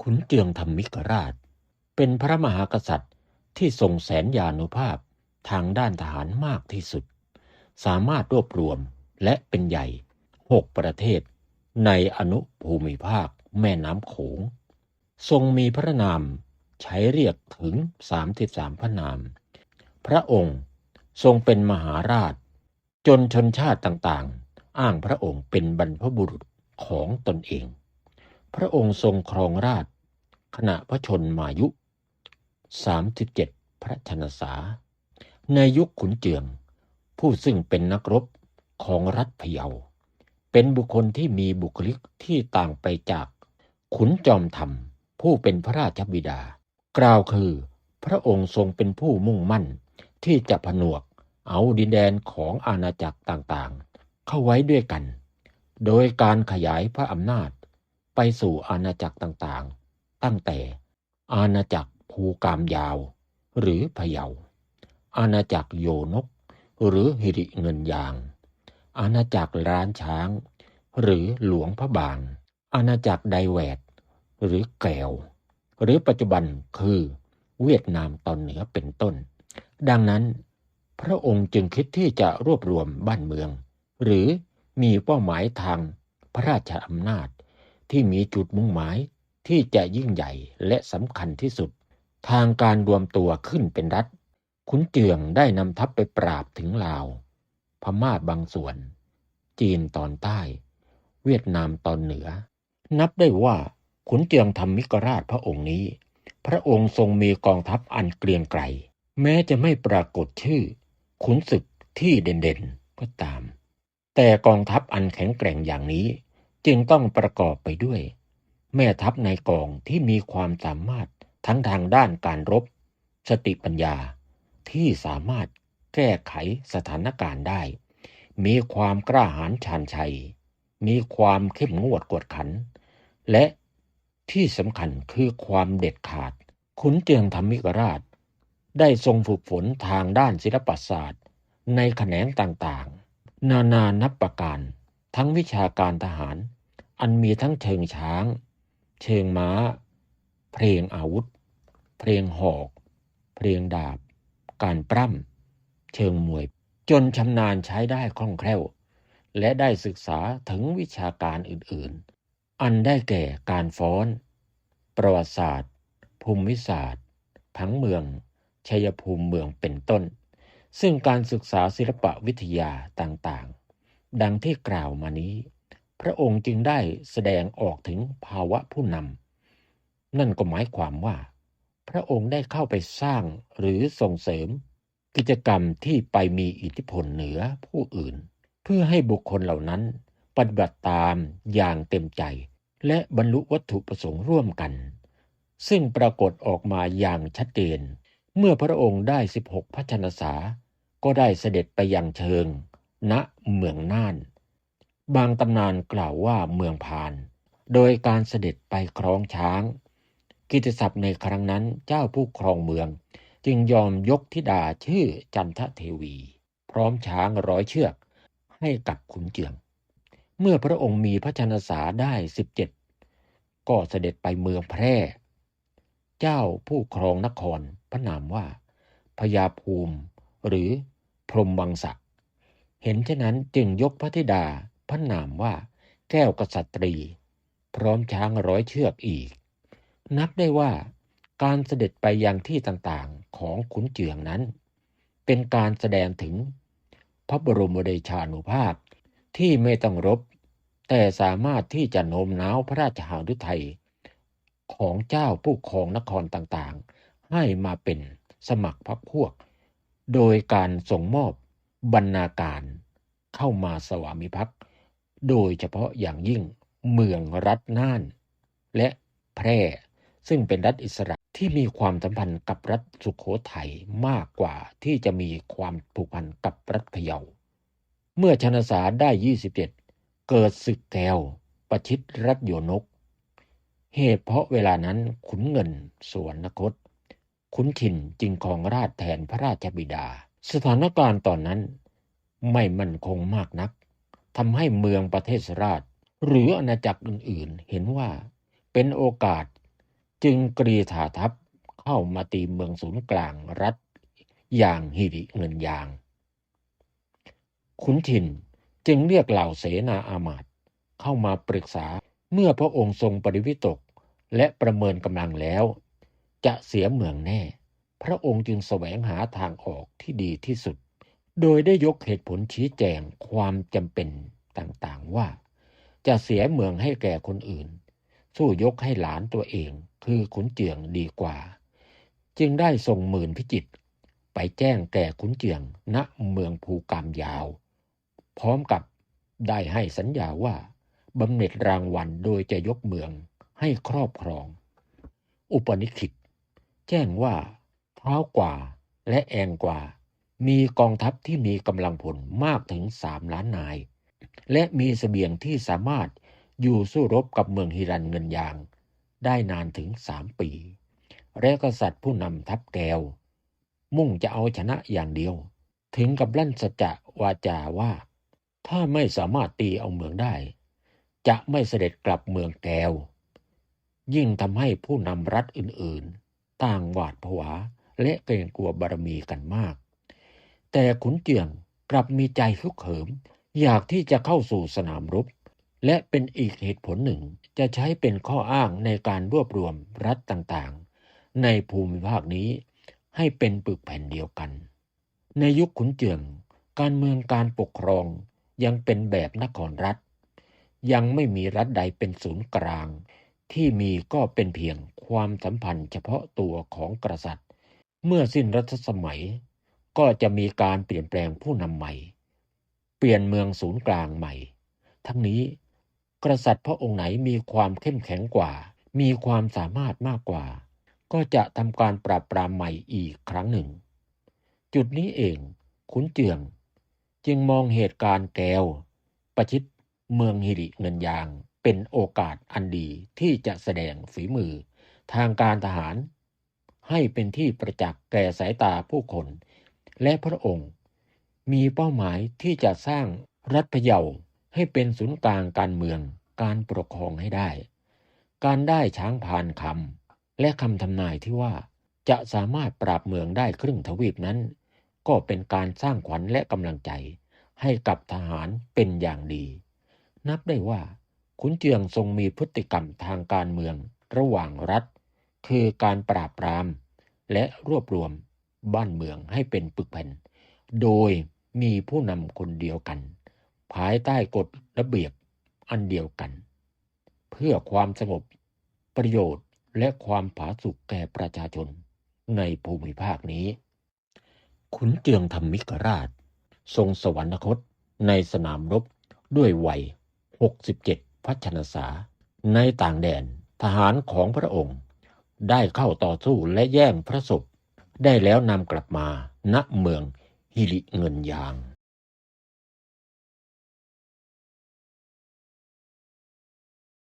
ขุนเจืองธรรมิกราช เป็นพระมหากษัตริย์ที่ทรงแสนยานุภาพทางด้านทหารมากที่สุด สามารถรวบรวมและเป็นใหญ่หกประเทศ ในอนุภูมิภาคแม่น้ำโขง ทรงมีพระนามใช้เรียกถึง 33 พระนาม พระองค์ทรงเป็นมหาราช จนชนชาติต่างๆ อ้างพระองค์เป็นบรรพบุรุษของตนเอง พระองค์ทรงครองราชขณะพระชนมายุ 37 พระชนษา ในยุคขุนเจือง ผู้ซึ่งเป็นนักรบของรัฐพะเยา เป็นบุคคลที่มีบุคลิกที่ต่างไปจากขุนจอมธรรม ผู้เป็นพระราชบิดา กล่าวคือ พระองค์ทรงเป็นผู้มุ่งมั่นที่จะผนวกเอาดินแดนของอาณาจักรต่างๆ เข้าไว้ด้วยกัน โดยการขยายพระอำนาจ ไปสู่อาณาจักรต่างๆ ตั้งแต่อาณาจักรภูกามยาว หรือพะเยา อาณาจักรโยนก หรือหิริเงินยาง อาณาจักรร้านช้าง หรือหลวงพระบาง อาณาจักรไดแวด หรือแก้วหรือปัจจุบันคือเวียดนามตอนเหนือเป็นต้น ดังนั้น พระองค์จึงคิดที่จะรวบรวมบ้านเมือง หรือมีเป้าหมายทางพระราชอำนาจ ที่มีจุดมุ่งหมายที่จะยิ่งใหญ่และสำคัญที่สุด ทางการรวมตัวขึ้นเป็นรัฐ ขุนเจืองได้นำทัพไปปราบถึงลาว พม่าบางส่วน จีนตอนใต้ เวียดนามตอนเหนือ นับได้ว่าขุนเจืองธรรมิกราชพระองค์นี้ พระองค์ทรงมีกองทัพอันเกรียงไกรแม้จะไม่ปรากฏชื่อ ขุนศึกที่เด่นๆก็ตาม แต่กองทัพอันแข็งแกร่งอย่างนี้ จึงต้องประกอบไปด้วย แม่ทัพในกองที่มีความสามารถทั้งทางด้านการรบ สติปัญญาที่สามารถแก้ไขสถานการณ์ได้ มีความกล้าหาญชาญชัย มีความเข้มงวดกวดขัน และที่สำคัญคือความเด็ดขาด ขุนเจืองธรรมิกราช ได้ทรงฝึกฝนทางด้านศิลปศาสตร์ ในแขนงต่างๆ นานานับประการ ทั้งวิชาการทหาร อันมีทั้งเชิงช้าง เชิงม้า เพลงอาวุธ เพลงหอก เพลงดาบ การปล้ำ เชิงมวย จนชำนาญใช้ได้คล่องแคล่ว และได้ศึกษาถึงวิชาการอื่นๆ อันได้แก่การฟ้อน ประวัติศาสตร์ ภูมิศาสตร์ ผังเมือง ชัยภูมิเมืองเป็นต้น ซึ่งการศึกษาศิลปวิทยาต่างๆ ดังที่กล่าวมานี้ พระองค์จึงได้แสดงออกถึงภาวะผู้นำนั่นก็หมายความว่า พระองค์ได้เข้าไปสร้างหรือส่งเสริม กิจกรรมที่ไปมีอิทธิพลเหนือผู้อื่น เพื่อให้บุคคลเหล่านั้นปฏิบัติตามอย่างเต็มใจ และบรรลุวัตถุประสงค์ร่วมกัน ซึ่งปรากฏออกมาอย่างชัดเจนเมื่อพระองค์ได้ 16 พระชนษา ก็ได้เสด็จไปยังเชิง ณเมืองน่าน บางตำนานกล่าวว่าเมืองพาน โดยการเสด็จไปครองช้าง กิตติศัพท์ในครั้งนั้นเจ้าผู้ครองเมือง จึงยอมยกธิดาชื่อจันทเทวี พร้อมช้างร้อยเชือกให้กับขุนเจือง เมื่อพระองค์มีพระชนษาได้สิบเจ็ดก็เสด็จไปเมืองแพร่ เจ้าผู้ครองนครพระนามว่าพญาภูมิหรือพรมวังศักดิ์เห็นฉะนั้นจึงยกพระธิดา พระนามว่าแก้วกษัตรี พร้อมช้างร้อยเชือกอีก นับได้ว่าการเสด็จไปยังที่ต่างๆของขุนเจืองนั้น เป็นการแสดงถึงพระบรมเดชานุภาพที่ไม่ต้องรบ แต่สามารถที่จะโน้มน้าวพระราชหฤทัยของเจ้าผู้ครองนครต่างๆ ให้มาเป็นสมัครพรรคพวก โดยการส่งมอบบรรณาการเข้ามาสวามิภักดิ์ โดยเฉพาะอย่างยิ่งเมืองรัฐน่าน และแพร่ ซึ่งเป็นรัฐอิสระที่มีความสัมพันธ์กับรัฐสุขโขทัยมากกว่าที่จะมีความผูกพันกับรัฐพะเยา เมื่อชนะสาได้ 27 เกิดศึกแกวประชิดรัฐโยนก เหตุเพราะเวลานั้นขุนเงินสวนนคต ขุนชินจึงครองราชแทนพระราชบิดา สถานการณ์ตอนนั้นไม่มั่นคงมากนัก ทำให้เมืองประเทศราช หรืออาณาจักรอื่นๆ เห็นว่าเป็นโอกาสจึงกรีธาทัพเข้ามาตีเมืองศูนย์กลางรัฐอย่างฮิริเงินยาง ขุนชินจึงเรียกเหล่าเสนาอามาตย์เข้ามาปรึกษาเมื่อพระองค์ทรงปริวิตกและประเมินกำลังแล้ว จะเสียเมืองแน่ พระองค์จึงแสวงหาทางออกที่ดีที่สุด โดยได้ยกเหตุผลชี้แจงความจำเป็นต่างๆว่า จะเสียเมืองให้แก่คนอื่น สู้ยกให้หลานตัวเองคือขุนเจืองดีกว่า จึงได้ส่งหมื่นพิจิตไปแจ้งแก่ขุนเจืองณเมืองภูกามยาว พร้อมกับได้ให้สัญญาว่าบำเหน็จรางวัลโดยจะยกเมืองให้ครอบครอง อุปนิคิตแจ้งว่าเท้ากว่าและแองกว่า มีกองทัพที่มีกำลังพลมากถึงสามล้านนาย และมีสเสบียงที่สามารถอยู่สู้รบกับเมืองฮิรันเงินยาง ได้นานถึงสามปี และกษัตริย์ผู้นำทัพแก้วมุ่งจะเอาชนะอย่างเดียว ถึงกับลั่นสัจะวาจาว่า ถ้าไม่สามารถตีเอาเมืองได้ จะไม่เสด็จกลับเมืองแก้วยิ่งทำให้ผู้นำรัฐอื่นๆ ต่างหวาดผวาและเกรงกลัวบารมีกันมาก แต่ขุนเจียงกลับมีใจฮึกเหิม อยากที่จะเข้าสู่สนามรบ และเป็นอีกเหตุผลหนึ่งจะใช้เป็นข้ออ้างในการรวบรวมรัฐต่างๆ ในภูมิภาคนี้ให้เป็นปึกแผ่นเดียวกัน ในยุคขุนเจืองการเมืองการปกครองยังเป็นแบบนครรัฐ ยังไม่มีรัฐใดเป็นศูนย์กลาง ที่มีก็เป็นเพียงความสัมพันธ์เฉพาะตัวของกษัตริย์ เมื่อสิ้นรัชสมัย ก็จะมีการเปลี่ยนแปลงผู้นำใหม่ เปลี่ยนเมืองศูนย์กลางใหม่ ทั้งนี้กษัตริย์พระองค์ไหนมีความเข้มแข็งกว่า มีความสามารถมากกว่า ก็จะทำการปราบปรามใหม่อีกครั้งหนึ่ง จุดนี้เอง ขุนเจือง จึงมองเหตุการณ์แก้ว ประชิดเมืองฮิริเงินยาง เป็นโอกาสอันดีที่จะแสดงฝีมือ ทางการทหาร ให้เป็นที่ประจักษ์แก่สายตาผู้คน และพระองค์ มีเป้าหมายที่จะสร้างรัฐพเยาให้เป็นศูนย์กลางการเมืองการปกครองให้ได้ การได้ช้างพานคำและคำทำนายที่ว่าจะสามารถปราบเมืองได้ครึ่งทวีปนั้น ก็เป็นการสร้างขวัญและกำลังใจให้กับทหารเป็นอย่างดี นับได้ว่าขุนเจืองทรงมีพฤติกรรมทางการเมืองระหว่างรัฐ คือการปราบปราม และรวบรวม บ้านเมืองให้เป็นปึกแผ่น โดยมีผู้นำคนเดียวกัน ภายใต้กฎระเบียบอันเดียวกัน เพื่อความสงบประโยชน์และความผาสุกแก่ประชาชนในภูมิภาคนี้ ขุนเจืองธรรมิกราช ทรงสวรรคตในสนามรบด้วยวัย 67 พัชนษา ในต่างแดนทหารของพระองค์ ได้เข้าต่อสู้และแย่งพระศพ ได้แล้วนำกลับมาณเมืองฮิริเงินยาง